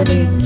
ആരാധനയും സ്തുതിയും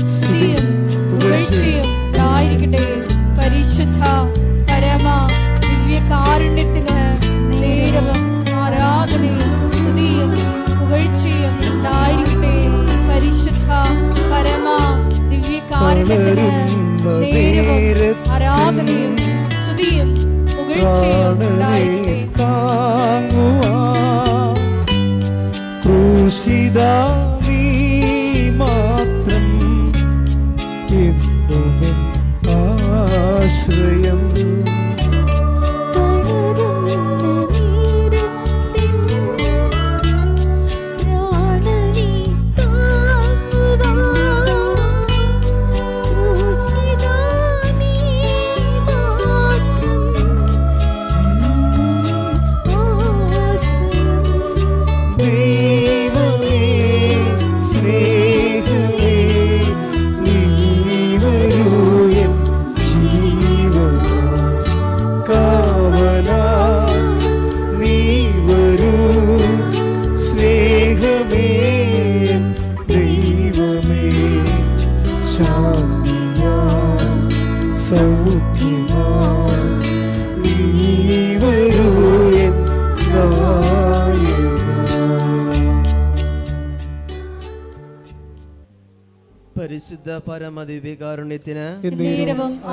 പരിശുദ്ധ പരമദിവ്യകാരുണ്യത്തിന്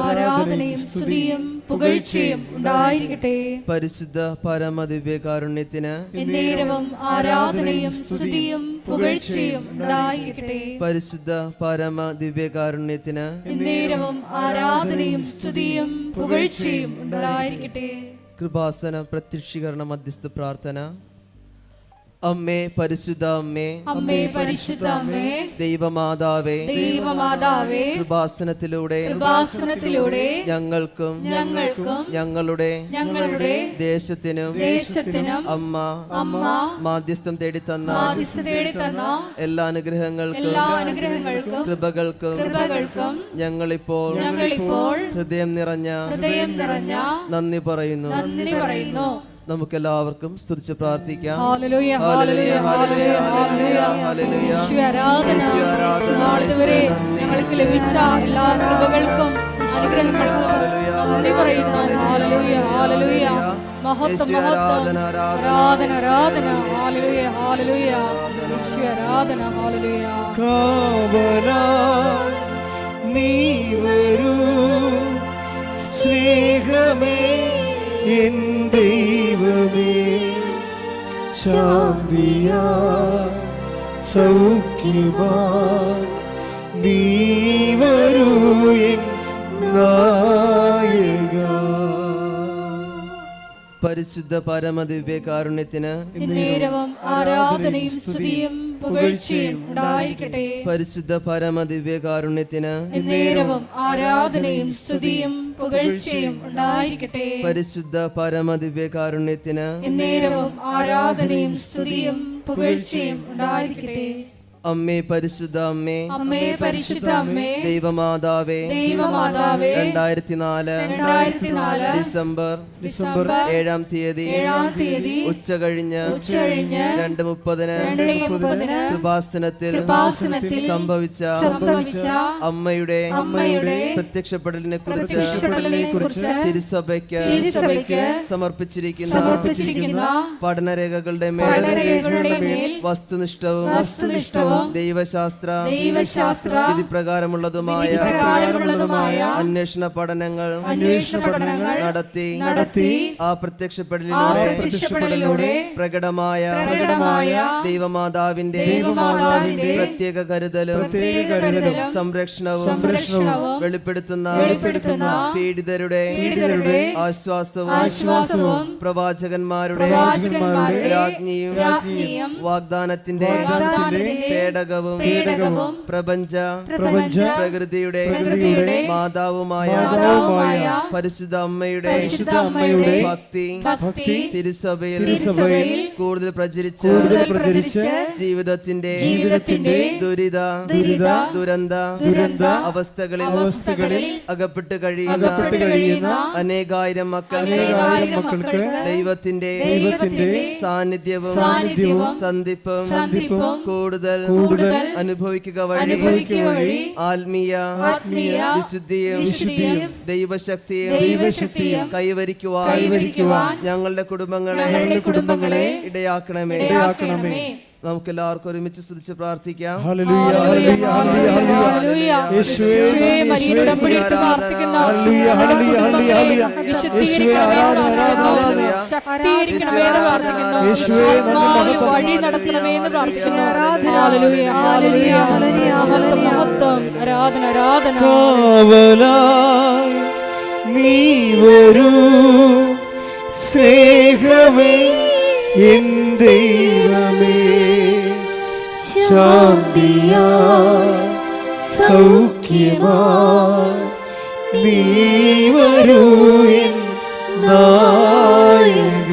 ആരാധനയും സ്തുതിയും പുകഴ്ചയും ഉണ്ടായിരിക്കട്ടെ. പരിശുദ്ധ പരമദിവ്യകാരുണ്യത്തിന് ആരാധനയും സ്തുതിയും പുകഴ്ചയും ഉണ്ടായിരിക്കട്ടെ. പരിശുദ്ധ പരമ ദിവ്യകാരുണ്യത്തിന് ആരാധനയും സ്തുതിയും പുകഴ്ചയും ഉണ്ടായിരിക്കട്ടെ. കൃപാസന പ്രത്യക്ഷീകരണ മധ്യസ്ഥ പ്രാർത്ഥന. അമ്മേ പരിശുദ്ധ അമ്മേ. അമ്മേ പരിശുദ്ധ അമ്മേ. ദൈവമാതാവേ. ദൈവമാതാവേ. കൃപാസനത്തിലൂടെ. കൃപാസനത്തിലൂടെ ഞങ്ങൾക്കും ഞങ്ങൾക്കും ഞങ്ങളുടെ ഞങ്ങളുടെ ദേശത്തിനും ദേശത്തിനും അമ്മ അമ്മ മാധ്യസ്ഥം തേടി തന്ന മാധ്യസ്ഥം തേടി തന്ന എല്ലാ അനുഗ്രഹങ്ങൾക്കും എല്ലാ അനുഗ്രഹങ്ങൾക്കും കൃപകൾക്കും കൃപകൾക്കും ഞങ്ങളിപ്പോൾ ഞങ്ങളിപ്പോൾ ഹൃദയം നിറഞ്ഞ ഹൃദയം നിറഞ്ഞ നന്ദി പറയുന്നു. നന്ദി പറയുന്നു. നമുക്കെല്ലാവർക്കും സ്തുതിച്ച് പ്രാർത്ഥിക്കാം. ഞങ്ങൾക്ക് ലഭിച്ച എല്ലാ കൃപകൾക്കും. മഹത്വം ആരാധന, ആരാധന. ആരാധന ഹല്ലേലൂയ ആരാധന. ആരാധന. ഹല്ലേലൂയ. കാവലാ നീ വരൂ. സ്നേഹമേ എൻ ശാന്തിയാ സൗഖ്യമാ നീ വരൂ നായക. പരിശുദ്ധ പരമദിവ്യ കാരുണ്യത്തിന് ആരാധനയും സ്തുതിയും പുകഴ്ചയും ഉണ്ടായിരിക്കട്ടെ. പരിശുദ്ധ പരമദിവ്യകാരുണ്യത്തിന് നേരവും ആരാധനയും സ്തുതിയും പുകഴ്ചയും ഉണ്ടായിരിക്കട്ടെ. പരിശുദ്ധ പരമദിവ്യകാരുണ്യത്തിന് എന്നേരവും ആരാധനയും സ്തുതിയും പുകഴ്ചയും ഉണ്ടായിരിക്കട്ടെ. അമ്മേ പരിശുദ്ധ അമ്മേ. അമ്മേ പരിശുദ്ധ അമ്മേ. ദൈവമാതാവേ. ദൈവമാതാവേ. രണ്ടായിരത്തി നാല് രണ്ടായിരത്തി നാല് ഡിസംബർ ഡിസംബർ ഏഴാം തീയതി ഏഴാം തീയതി ഉച്ച കഴിഞ്ഞ് ഉച്ച കഴിഞ്ഞ് രണ്ട് മുപ്പതിന് കൃപാസനത്തിൽ കൃപാസനത്തിൽ സംഭവിച്ച സംഭവിച്ച അമ്മയുടെ അമ്മയുടെ പ്രത്യക്ഷപ്പെടലിനെ കുറിച്ച് കുറിച്ച് തിരുസഭയ്ക്ക് തിരുസഭയ്ക്ക് സമർപ്പിച്ചിരിക്കുന്ന സമർപ്പിച്ചിരിക്കുന്ന പഠനരേഖകളുടെ മേൽ പഠനരേഖകളുടെ മേൽ വസ്തുനിഷ്ഠവും വസ്തുനിഷ്ഠവും ദൈവശാസ്ത്ര ദൈവശാസ്ത്ര വിധിപ്രകാരമുള്ളതുമായ പ്രകാരമുള്ളതുമായ അന്വേഷണ പഠനങ്ങൾ അന്വേഷണ പഠനങ്ങൾ നടത്തി നടത്തി ആ പ്രത്യക്ഷപ്പെടലിലൂടെ പ്രത്യക്ഷപ്പെടലിലൂടെ പ്രകടമായ പ്രകടമായ ദൈവമാതാവിന്റെ ദൈവമാതാവിന്റെ പ്രത്യേക കരുതലും പ്രത്യേക കരുതലും സംരക്ഷണവും സംരക്ഷണവും വെളിപ്പെടുത്തുന്ന വെളിപ്പെടുത്തുന്ന പീഡിതരുടെ പീഡിതരുടെ ആശ്വാസവും ആശ്വാസവും പ്രവാചകന്മാരുടെ രാജ്ഞിയും വാഗ്ദാനത്തിന്റെ പേടകവും പേടകവും പ്രപഞ്ച പ്രപഞ്ച പ്രകൃതിയുടെ മാതാവുമായ പരിശുദ്ധ അമ്മയുടെ അമ്മയുടെ ഭക്തി ഭക്തി തിരുസഭയിൽ തിരുസഭയിൽ കൂടുതൽ പ്രചരിച്ച് പ്രചരിച്ച് ജീവിതത്തിന്റെ ജീവിതത്തിന്റെ ദുരിത ദുരിത ദുരന്ത ദുരന്ത അവസ്ഥകളിൽ അവസ്ഥകളിൽ അകപ്പെട്ട് കഴിയുന്ന കഴിയുന്ന അനേകായിരം മക്കൾക്ക് മക്കൾക്ക് ദൈവത്തിന്റെ ദൈവത്തിന്റെ സാന്നിധ്യവും സാന്നിധ്യവും സന്ധിപ്പും സന്ധിപ്പും കൂടുതൽ കൂടുതൽ അനുഭവിക്കുക വഴി ആത്മീയ വിശുദ്ധിയും ദൈവശക്തിയും ദൈവശക്തിയും കൈവരിക്കുവാൻ കൈവരിക്കുവാൻ ഞങ്ങളുടെ കുടുംബങ്ങളെ കുടുംബങ്ങളെ ഇടയാക്കണമേ. ഇടയാക്കണമേ. നമുക്ക് എല്ലാവർക്കും ഒരുമിച്ച് സ്തുതിച്ച് പ്രാർത്ഥിക്കാം. നീ വരൂ. സ്നേഹമേ എൻ ദൈവമേ. ശാന്തിയാ സൗഖ്യമാ. നീ വരൂ നായക.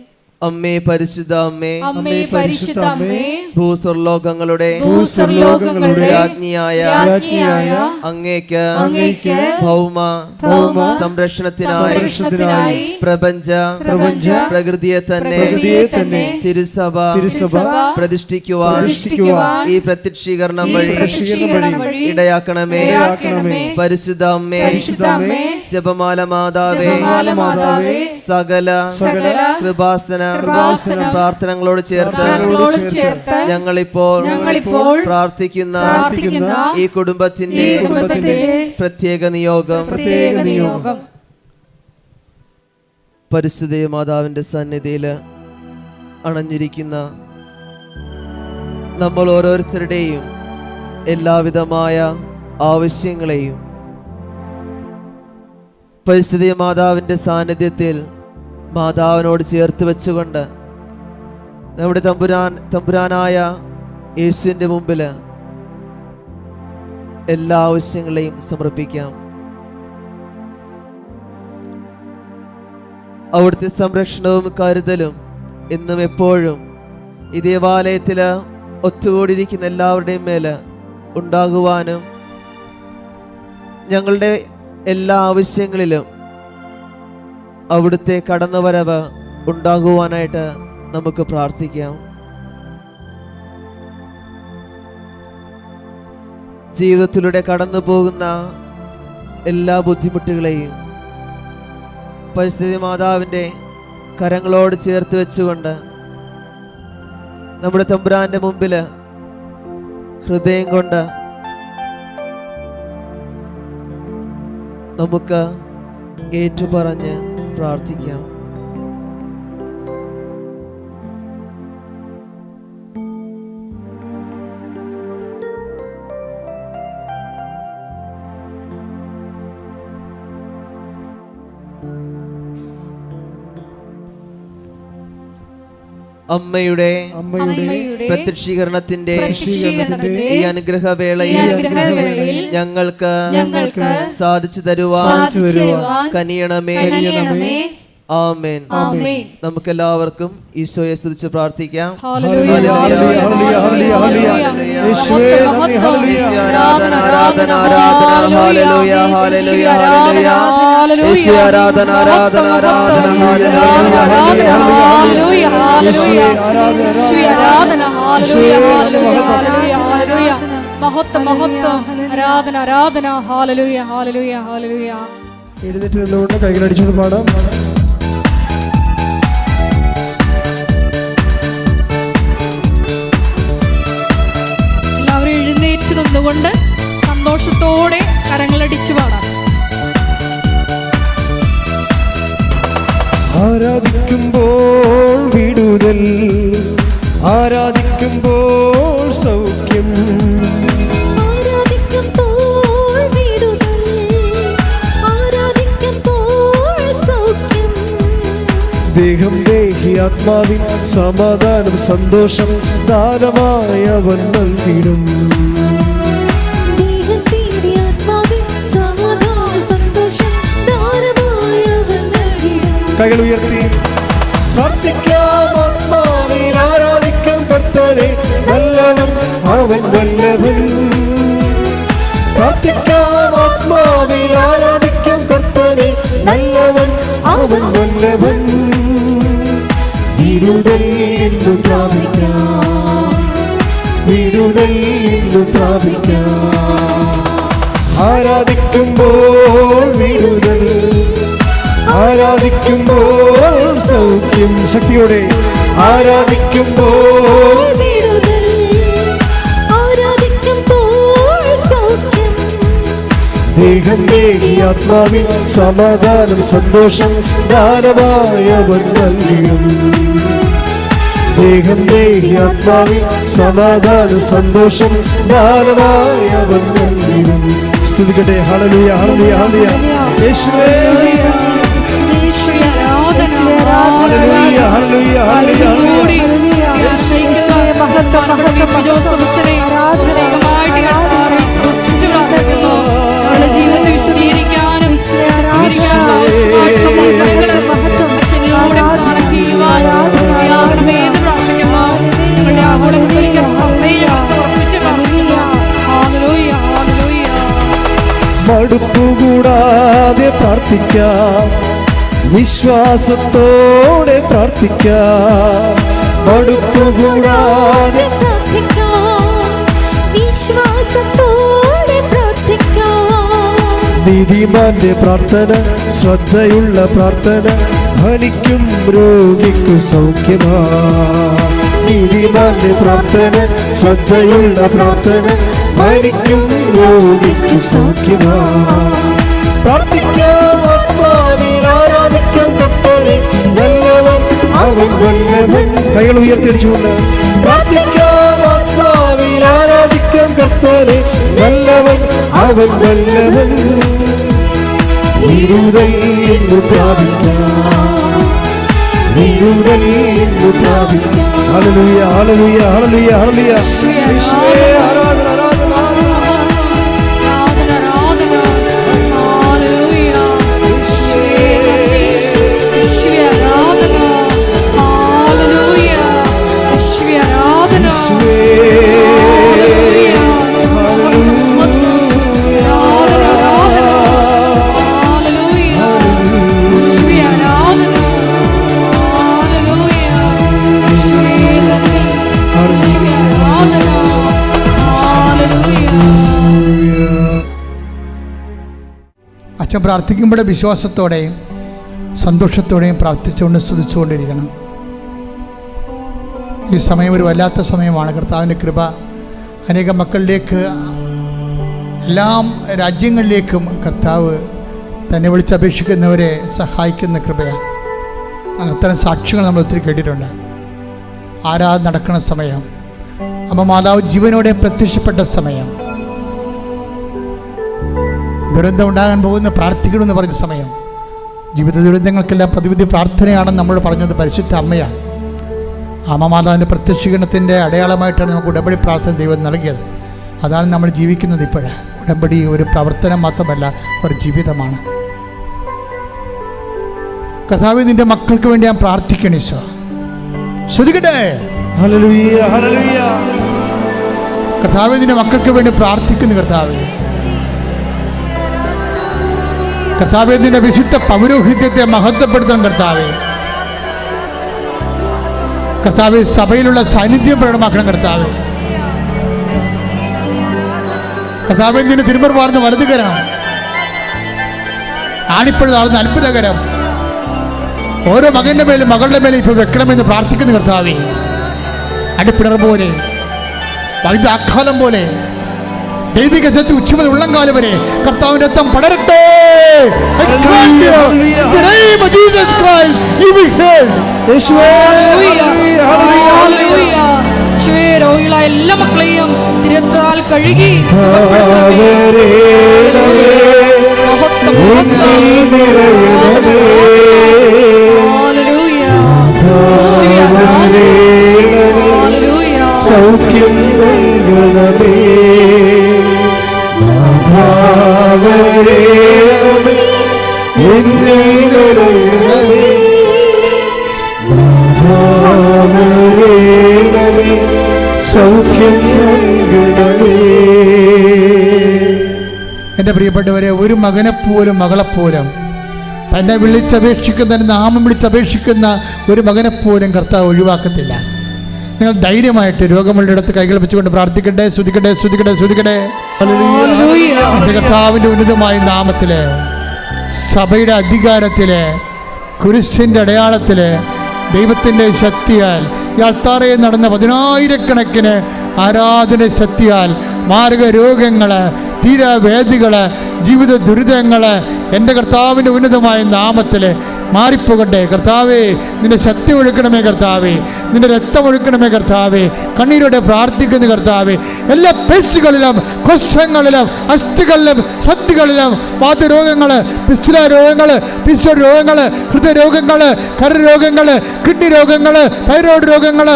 അമ്മേ പരിശുദ്ധ അമ്മേ. അമ്മേ പരിശുദ്ധ അമ്മേ. ഭൂസ്വർലോകങ്ങളുടെ ഭൂസ്വർലോകങ്ങളുടെ രാജ്ഞിയായ രാജ്ഞിയായ അങ്ങേക്ക് അങ്ങേക്ക് ഭൗമ ഭൗമ സംരക്ഷണത്തിനായി സംരക്ഷണത്തിനായി പ്രപഞ്ച പ്രപഞ്ച പ്രകൃതിയെ തന്നെ പ്രകൃതിയെ തന്നെ തിരുസഭ തിരുസഭ പ്രതിഷ്ഠിക്കുവാൻ പ്രതിഷ്ഠിക്കുവാൻ ഈ പ്രത്യക്ഷീകരണം ഈ വഴി ഇടയാക്കണമേ. ഇടയാക്കണമേ. പരിശുദ്ധ അമ്മേ. പരിശുദ്ധ അമ്മേ. ജപമാല മാതാവേ. ജപമാല മാതാവേ. സകല സകല കൃപാസന പ്രാർത്ഥനകളോട് ചേർത്ത് പ്രാർത്ഥനകളോട് ചേർത്ത് ഞങ്ങളിപ്പോൾ പ്രാർത്ഥിക്കുന്ന ഈ കുടുംബത്തിന്റെ പ്രത്യേക നിയോഗം. പ്രത്യേക നിയോഗം. പരിശുദ്ധ മാതാവിന്റെ സന്നിധിയിൽ അണഞ്ഞിരിക്കുന്ന നമ്മൾ ഓരോരുത്തരുടെയും എല്ലാവിധമായ ആവശ്യങ്ങളെയും പരിസ്ഥിതി മാതാവിന്റെ സാന്നിധ്യത്തിൽ മാതാവിനോട് ചേർത്ത് വെച്ചുകൊണ്ട് നമ്മുടെ തമ്പുരാൻ തമ്പുരാനായ യേശുവിന്റെ മുമ്പിൽ എല്ലാ ആവശ്യങ്ങളെയും സമർപ്പിക്കാം. അവിടുത്തെ സംരക്ഷണവും കരുതലും എന്നും എപ്പോഴും ഈ ദേവാലയത്തിൽ ഒത്തുകൂടിയിരിക്കുന്ന എല്ലാവരുടെയും മേൽ ഉണ്ടാകുവാനും ഞങ്ങളുടെ എല്ലാ ആവശ്യങ്ങളിലും അവിടുത്തെ കടന്നുവരവ് ഉണ്ടാകുവാനായിട്ട് നമുക്ക് പ്രാർത്ഥിക്കാം. ജീവിതത്തിലൂടെ കടന്നു പോകുന്ന എല്ലാ ബുദ്ധിമുട്ടുകളെയും പരിസ്ഥിതി മാതാവിന്റെ കരങ്ങളോട് ചേർത്ത് വെച്ചുകൊണ്ട് നമ്മുടെ തമ്പുരാന്റെ മുമ്പിൽ ഹൃദയം കൊണ്ട് നമുക്ക് ഏറ്റുപറഞ്ഞ് പ്രാർത്ഥിക്കാം. അമ്മയുടെ പ്രത്യക്ഷീകരണത്തിന്റെ ഈ അനുഗ്രഹവേളയിൽ വേളയിൽ ഞങ്ങൾക്ക് ഞങ്ങൾക്ക് സാധിച്ചു തരുവാൻ കനിയണമേ കനിയണമേ. ആമേൻ. ആമേൻ. നമുക്ക് എല്ലാവർക്കും ഈശോയെ സ്തുതിച്ച് പ്രാർത്ഥിക്കാം. ആരാധന ആരാധന ആരാധന ആരാധന ആരാധന. ആരാധന. ആരാധന, യേശുവേ, ആരാധന, ഹല്ലേലൂയ, ഹല്ലേലൂയ, മഹത്വം. ഹല്ലേലൂയ, ഹല്ലേലൂയ. മഹത്വം മഹത്വം. ആരാധന ആരാധന. ഹാലലൂയ ഹാലലൂയ ഹാലലൂയ എഴുന്നേറ്റ് നിന്നുകൊണ്ട് കൈകളടിച്ചുകൊണ്ട് പാടാം നിന്നുകൊണ്ട് സന്തോഷത്തോടെ കരങ്ങളടിച്ചു പാടാം. ആരാധിക്കുമ്പോൾ വിടുതൽ ആരാധിക്കുമ്പോൾ സൗഖ്യം. ആരാധിക്കുമ്പോൾ വിടുതൽ ആരാധിക്കുമ്പോൾ സൗഖ്യം. ദേഹം ദേഹി ആത്മാവിൻ സമാധാനം സന്തോഷം ദാനമായവൻ നൽകിടും കൈകൾ ഉയർത്തി. പ്രാർത്ഥിക്കാം ആത്മാവിൽ ആരാധിക്കാം കർത്തനെ നല്ലവൻ അവൻ വല്ലവൻ പ്രാർത്ഥിക്കാം ആത്മാവിൽ ആരാധിക്കാം കർത്തനെ നല്ലവൻ അവൻ വല്ലവൻ വിരുദൽ എന്ന് പ്രാപിക്കാം. വിരുദൽ എന്ന് പ്രാപിക്കാം. ആരാധിക്കുമ്പോൾ വിടുതൽ ആരാധിക്കുമ്പോൾ സൗഖ്യം ശക്തിയോടെ ആരാധിക്കുമ്പോൾ ദേഹം നേടി ആത്മാവിൽ സമാധാനം സന്തോഷം ദാനമായ നൽകിയും. ദേഹം നേടി ആത്മാവിൽ സമാധാനം സന്തോഷം ദാനമായ നൽകിയും. സ്തുതിക്കട്ടെ. ഹളലിയ ഹളലിയ ഹളലുയ യേശുവേ, ജീവിതത്തെ വിശദീകരിക്കാനും എന്ന് പ്രാർത്ഥിക്കുന്നു. ആകുലങ്ങൾക്ക് സഭയിൽ സമർപ്പിച്ച് പ്രാർത്ഥിക്കുന്നു. Hallelujah, hallelujah. മടുപ്പുകൂടാതെ പ്രാർത്ഥിക്കാം വിശ്വാസത്തോടെ പ്രാർത്ഥിക്കാം. പ്രാർത്ഥിക്കാം. നീതിമാന്റെ പ്രാർത്ഥന ശ്രദ്ധയുള്ള പ്രാർത്ഥന ഫലിക്കും രോഗിക്കു സൗഖ്യമാ നീതിമാന്റെ പ്രാർത്ഥന ശ്രദ്ധയുള്ള പ്രാർത്ഥന ഫലിക്കും രോഗിക്കു സൗഖ്യമാ കൈകൾ ഉയർത്തിയടിച്ചുകൊണ്ട്. പ്രാർത്ഥിക്കാം ആത്മാവിൽ ആരാധിക്കാം കർത്താനെ നല്ലവൻ അവൻ നല്ലവൻ. വിരുദൽ എന്ന് പ്രാപിക്കാം വിരുദൽ എന്ന് പ്രാപിക്കാം ഹല്ലേലൂയ ഹല്ലേലൂയ ഹല്ലേലൂയ ഹല്ലേലൂയ. യേശുവേ ആരാധന ആരാധന. ആരാധന. അച്ഛൻ പ്രാർത്ഥിക്കുമ്പോൾ വിശ്വാസത്തോടെയും സന്തോഷത്തോടെയും പ്രാർത്ഥിച്ചുകൊണ്ട് സ്തുതിച്ചുകൊണ്ടിരിക്കണം. ഈ സമയം ഒരു വല്ലാത്ത സമയമാണ്. കർത്താവിന്റെ കൃപ അനേക മക്കളിലേക്ക് എല്ലാ രാജ്യങ്ങളിലേക്കും കർത്താവ് തന്നെ വിളിച്ചപേക്ഷിക്കുന്നവരെ സഹായിക്കുന്ന കൃപയാണ്. അത്തരം സാക്ഷ്യങ്ങൾ നമ്മൾ ഒത്തിരി കേട്ടിട്ടുണ്ട്. ആരാധന നടക്കുന്ന സമയം? അമ്മ മാതാവ് ജീവനോടെ പ്രത്യക്ഷപ്പെട്ട സമയം. ദുരന്തം ഉണ്ടാകാൻ പോകുന്ന പ്രാർത്ഥിക്കണമെന്ന് പറഞ്ഞ സമയം. ജീവിത ദുരന്തങ്ങൾക്കെല്ലാം പ്രതിവിധി പ്രാർത്ഥനയാണെന്ന് നമ്മൾ പറഞ്ഞത് പരിശുദ്ധ അമ്മയാണ്. അമ്മമാതാവിന്റെ പ്രത്യക്ഷീകരണത്തിന്റെ അടയാളമായിട്ടാണ് നമുക്ക് ഉടമ്പടി പ്രാർത്ഥന ദൈവം നൽകിയത്. അതാണ് നമ്മൾ ജീവിക്കുന്നത് ഇപ്പോഴേ. ഉടമ്പടി ഒരു പ്രവർത്തനം മാത്രമല്ല ഒരു ജീവിതമാണ്. കഥാവ് നിന്റെ മക്കൾക്ക് വേണ്ടി ഞാൻ പ്രാർത്ഥിക്കണി ഈശോ. ശ്രദ്ധിക്കട്ടെ? കർത്താവെ നിന്റെ മക്കൾക്ക് വേണ്ടി പ്രാർത്ഥിക്കുന്നു കർത്താവെ. കർത്താവെ നിന്റെ വിശുദ്ധ പൗരോഹിത്യത്തെ മഹത്വപ്പെടുത്തണം കർത്താവെ. കർത്താവ് സഭയിലുള്ള സാന്നിധ്യം പ്രകടമാക്കണം കർത്താവ്. കർത്താവ് നിന്റെ തിരുമർ വാർന്ന് വലതുകരം ആണിപ്പഴുതാർന്ന അത്ഭുതകരം. ഓരോ മകന്റെ മേലും മകളുടെ മേലും ഇപ്പോൾ വെക്കണമെന്ന് പ്രാർത്ഥിക്കുന്നു കർത്താവെ. അടിപ്പിണർ പോലെ വൈദ്യാഘാതം പോലെ ദൈവിക ശക്തി ഉച്ചമുതൽ ഉള്ളംകാലം വരെ കർത്താവിന്റെ രക്തം പടരട്ടെ. എല്ലാ മക്കളെയും തിരുത്താൽ കഴുകി സൗഖ്യം കവരേണമേ, നൽകണമേ എന്റെ പ്രിയപ്പെട്ടവരെ ഒരു മകനെപ്പോലും മകളെപ്പോലും തന്നെ വിളിച്ചപേക്ഷിക്കുന്ന നാമം വിളിച്ചപേക്ഷിക്കുന്ന ഒരു മകനെപ്പോലും കർത്താവ് ഒഴിവാക്കത്തില്ല. നിങ്ങൾ ധൈര്യമായിട്ട് രോഗമുള്ളിടത്ത് കൈകൾ വെച്ചുകൊണ്ട് പ്രാർത്ഥിക്കട്ടെ സ്തുതിക്കട്ടെ ഹല്ലേലൂയ. എന്റെ കർത്താവിന്റെ ഉന്നതമായ നാമത്തിൽ സഭയുടെ അധികാരത്തിൽ കുരിശിന്റെ അടയാളത്തിൽ ദൈവത്തിന്റെ ശക്തിയാൽ ഈ അൾത്താറയിൽ നടന്ന പതിനായിരക്കണക്കിന് ആരാധന ശക്തിയാൽ മാരക രോഗങ്ങൾ തീരവേദികൾ ജീവിത ദുരിതങ്ങൾ എന്റെ കർത്താവിന്റെ ഉന്നതമായ നാമത്തിൽ മാറിപ്പോകട്ടെ. കർത്താവേ നിന്റെ ശക്തി ഒഴുക്കണമേ കർത്താവേ. നിന്റെ രക്തം ഒഴുക്കണമേ കർത്താവേ. കണ്ണീരോടെ പ്രാർത്ഥിക്കുന്നു കർത്താവേ. എല്ലാ പേശുകളിലും കൊശങ്ങളിലും അസ്ഥികളിലും സന്ധികളിലും വാതരോഗങ്ങൾ പിസ്തുല രോഗങ്ങൾ പിസ്വ രോഗങ്ങൾ ഹൃദയരോഗങ്ങൾ കരരോഗങ്ങൾ കിഡ്നി രോഗങ്ങൾ തൈറോയ്ഡ് രോഗങ്ങൾ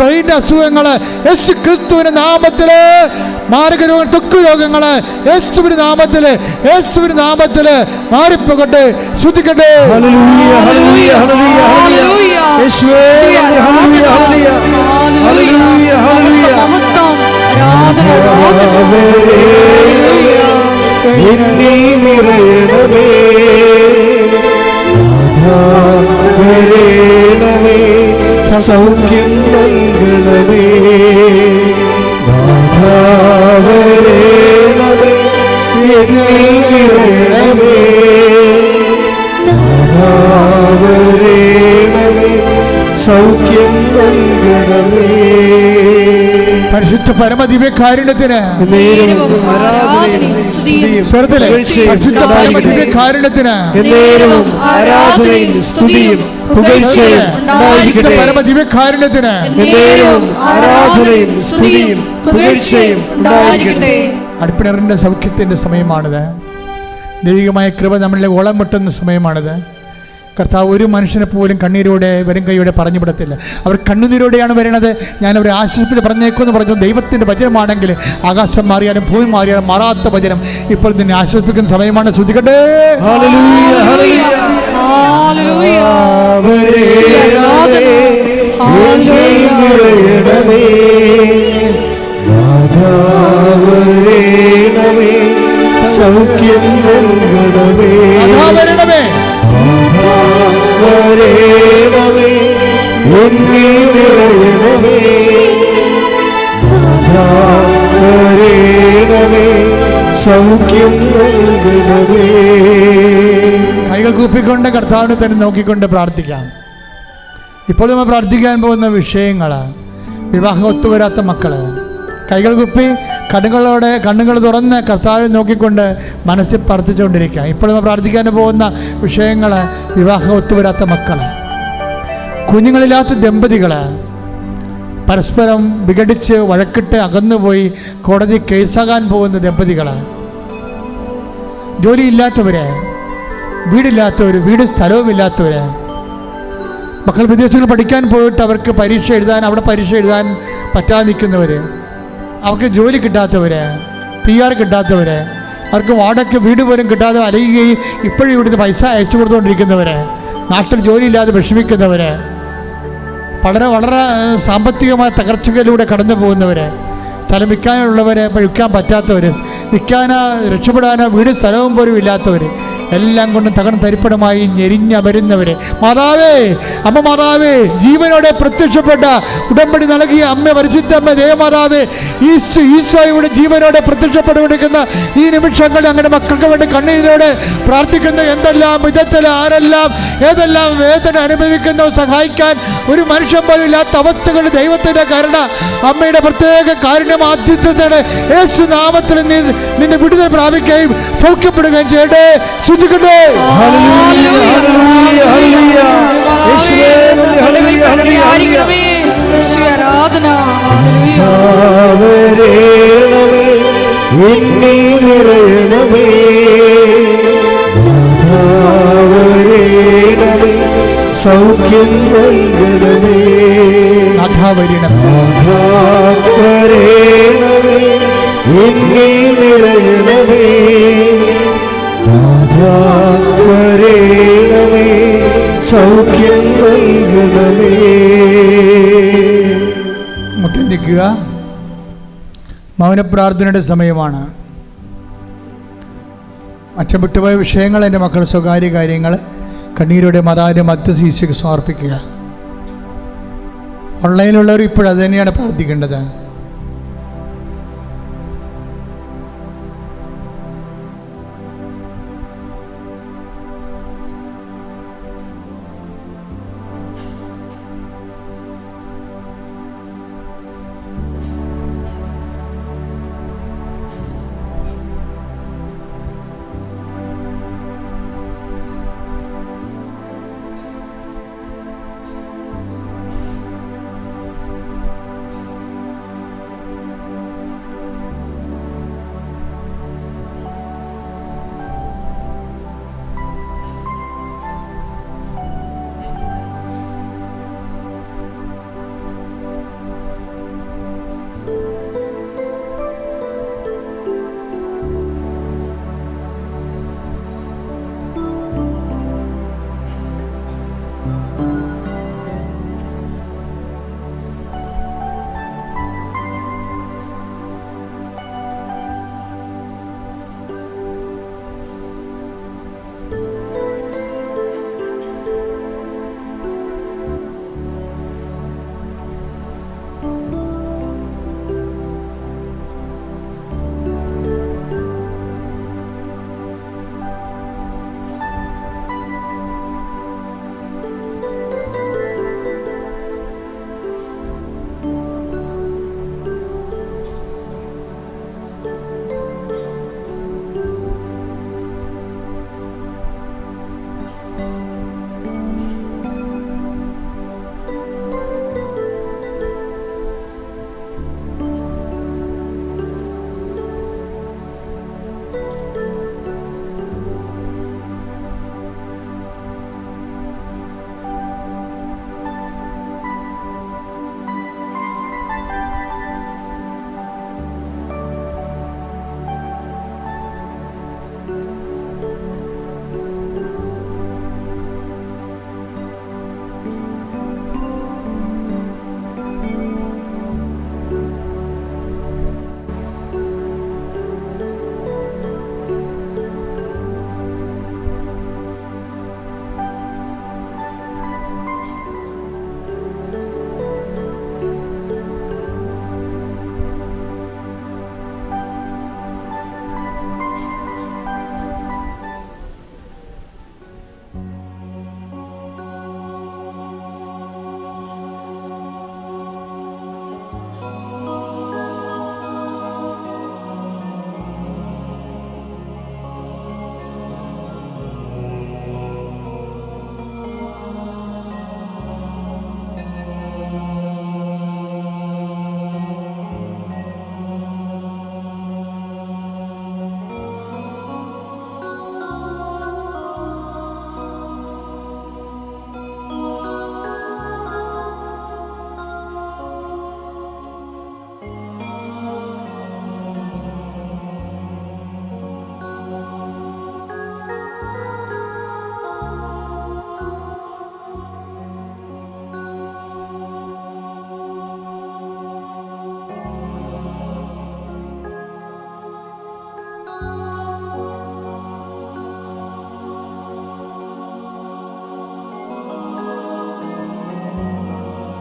ബ്രെയിന്റെ അസുഖങ്ങൾ യേശു ക്രിസ്തുവിന്റെ നാമത്തിൽ മാരക രോഗ തൊക്കു രോഗങ്ങൾ യേശുവിന്റെ നാമത്തിൽ യേശുവിന്റെ നാമത്തിൽ മാറിപ്പോകട്ടെ. ശ്രദ്ധിക്കട്ടെ നിറയണമേ നാഥാവരേണമേ, സൗഖ്യം നൽകണമേ നാഥാവരേണമേ, എന്നിൽ നിറയണമേ നാഥാവരേണമേ, സൗഖ്യം നൽകണമേ. പരിശുദ്ധ സ്വർത്തിലെ പുകഴ്ചയും പരിശുദ്ധ ആരാധനയും സ്തുതിയും പുകഴ്ചയും ഉണ്ടായിരിക്കട്ടെ. പരമദിവ്യകാരുണ്യത്തിന് ആരാധനയും സ്തുതിയും പുകഴ്ചയും ഉണ്ടായിരിക്കട്ടെ. അടുപ്പിണറിന്റെ സമയമാണിത്. ദൈവികമായ കൃപ നമ്മളിലെ ഓളം വെട്ടുന്ന സമയമാണിത്. കർത്താവ് ഒരു മനുഷ്യനെ പോലും കണ്ണീരോടെ വരും കൈയോടെ പറഞ്ഞു വിടത്തില്ല അവർ കണ്ണുനീരോടെയാണ് വരണത്. ഞാൻ അവരെ ആശ്വസിപ്പിച്ച് പറഞ്ഞേക്കുമെന്ന് പറഞ്ഞു. ദൈവത്തിന്റെ വചനമാണെങ്കിൽ ആകാശം മാറിയാലും ഭൂമി മാറിയാലും മാറാത്ത വചനം ഇപ്പോൾ നിന്നെ ആശ്വസിപ്പിക്കുന്ന സമയമാണ്. ശ്രദ്ധിക്കട്ടെ. സൗഖ്യം നൽകണമേ. സൗഖ്യം കൈകൾ കൂപ്പിക്കൊണ്ട് കർത്താവിനെ തന്നെ നോക്കിക്കൊണ്ട് പ്രാർത്ഥിക്കാം. ഇപ്പോൾ നമ്മൾ പ്രാർത്ഥിക്കാൻ പോകുന്ന വിഷയങ്ങൾ വിവാഹം ഒത്തുവരാത്ത മക്കൾ കൈകൾ കുപ്പി കണ്ണുകളോടെ കണ്ണുകൾ തുറന്ന് കർത്താവിനെ നോക്കിക്കൊണ്ട് മനസ്സിൽ പ്രാർത്ഥിച്ചുകൊണ്ടിരിക്കുക. ഇപ്പോൾ നമ്മൾ പ്രാർത്ഥിക്കാൻ പോകുന്ന വിഷയങ്ങൾ വിവാഹം ഒത്തുവരാത്ത മക്കൾ കുഞ്ഞുങ്ങളില്ലാത്ത ദമ്പതികൾ പരസ്പരം വിഘടിച്ച് വഴക്കിട്ട് അകന്നുപോയി കോടതി കേസാകാൻ പോകുന്ന ദമ്പതികൾ ജോലിയില്ലാത്തവര് വീടില്ലാത്തവർ വീട് സ്ഥലവുമില്ലാത്തവർ മക്കൾ വിദേശങ്ങൾ പഠിക്കാൻ പോയിട്ട് അവർക്ക് പരീക്ഷ എഴുതാൻ അവിടെ പരീക്ഷ എഴുതാൻ പറ്റാതെ നിൽക്കുന്നവർ അവർക്ക് ജോലി കിട്ടാത്തവർ പി ആർ കിട്ടാത്തവർ അവർക്ക് വാടക വീട് പോലും കിട്ടാതെ അലയുകയും ഇപ്പോഴും ഇവിടുന്ന് പൈസ അയച്ചു കൊടുത്തുകൊണ്ടിരിക്കുന്നവർ നാട്ടിൽ ജോലിയില്ലാതെ വിഷമിക്കുന്നവർ വളരെ വളരെ സാമ്പത്തികമായ തകർച്ചകളിലൂടെ കടന്നു പോകുന്നവർ സ്ഥലം വിൽക്കാനുള്ളവരെ ഇപ്പോൾ വിൽക്കാൻ പറ്റാത്തവർ വിൽക്കാനോ രക്ഷപ്പെടാനോ വീട് സ്ഥലവും പോലും ഇല്ലാത്തവർ എല്ലാം കൊണ്ടും തകർന്ന് തരിപ്പണമായി ഞെരിഞ്ഞമരുന്നവരെ മാതാവേ അമ്മ മാതാവേ ജീവനോടെ പ്രത്യക്ഷപ്പെട്ട ഉടമ്പടി നൽകിയ അമ്മ പരിശുദ്ധ അമ്മ ദേവമാതാവേ ഈശോ ഈശോയുടെ ജീവനോടെ പ്രത്യക്ഷപ്പെട്ടുകൊണ്ടിരിക്കുന്ന ഈ നിമിഷങ്ങളിൽ അങ്ങനെ മക്കൾക്ക് വേണ്ടി കണ്ണീരോടെ പ്രാർത്ഥിക്കുന്ന. എന്തെല്ലാം വിധത്തിൽ ആരെല്ലാം ഏതെല്ലാം വേദന അനുഭവിക്കുന്നു സഹായിക്കാൻ ഒരു മനുഷ്യൻ പോലും ഇല്ലാത്ത അവസ്ഥകൾ ദൈവത്തിന്റെ കരുണ അമ്മയുടെ പ്രത്യേക കാരുണ്യം ആദ്യത്തെ യേശു നാമത്തിൽ നീ നിന്നെ വിടുതൽ പ്രാപിക്കുകയും സൗഖ്യപ്പെടുകയും ചെയ്യട്ടെ. ആശ്വസിപ്പിക്കട്ടെ എന്നിൽ നിറയണമേ. വരേണമേ സൗഖ്യം നൽകണമേ. വരണമേ സൗഖ്യം നൽകണമേ മുട്ടി നിൽക്കുക മൗനപ്രാർത്ഥനയുടെ സമയമാണ്. അച്ഛൻ വിട്ടുപോയ വിഷയങ്ങൾ എന്റെ മക്കൾ സ്വകാര്യ കാര്യങ്ങൾ കണ്ണീരുടെ മതാന്റെ മധ്യശീശയ്ക്ക് സമർപ്പിക്കുക. ഓൺലൈനിലുള്ളവർ ഇപ്പോഴത് തന്നെയാണ് പ്രാർത്ഥിക്കേണ്ടത്.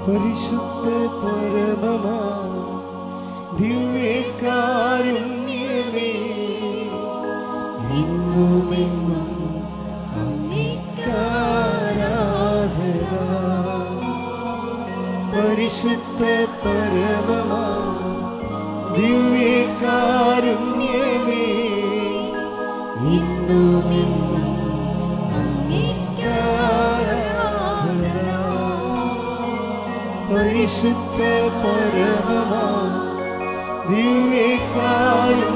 പരിശുദ്ധ പരമമാ ദിവ്യകാരുണ്യമേ. ഇന്നുമെന്നും അങ്ങേക്കാരാധന പരിശുദ്ധ പരമമാ ദിവ്യകാരുണ്യമേ. പരിശുദ്ധ പരമമാ. ദിവ്യകാരുണ്യമേ